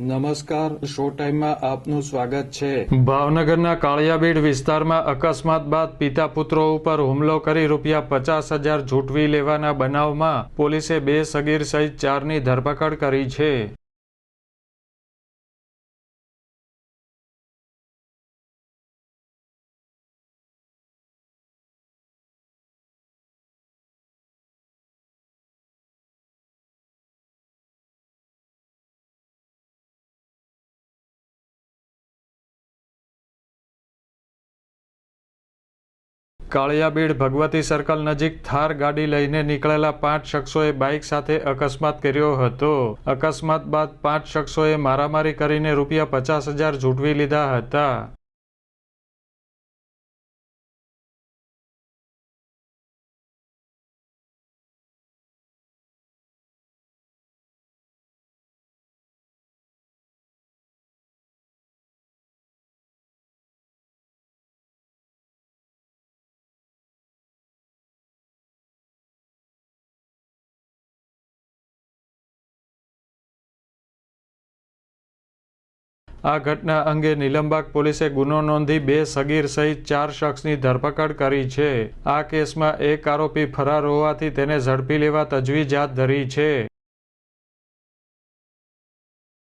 નમસ્કાર શો ટાઈમમાં આપનું સ્વાગત છે. ભાવનગરના કાળિયાબીડ વિસ્તારમાં અકસ્માત બાદ પિતા પુત્રો ઉપર હુમલો કરી રૂપિયા પચાસ હજાર ઝૂંટવી લેવાના બનાવમાં પોલીસે બે સગીર સહિત ચારની ધરપકડ કરી છે. કાળિયાબીડ ભગવતી સર્કલ નજીક થાર ગાડી લઈને નીકળેલા પાંચ શખ્સોએ બાઇક સાથે અકસ્માત કર્યો હતો. અકસ્માત બાદ પાંચ શખ્સોએ મારામારી કરીને રૂપિયા પચાસ હજાર ઝૂંટવી લીધા હતા. આ ઘટના અંગે નિલંબાગ પોલીસે ગુનો નોંધી બે સગીર સહિત ચાર શખ્સની ધરપકડ કરી છે. આ કેસમાં એક આરોપી ફરાર હોવાથી તેને ઝડપી લેવા તજવીજ હાથ ધરી છે.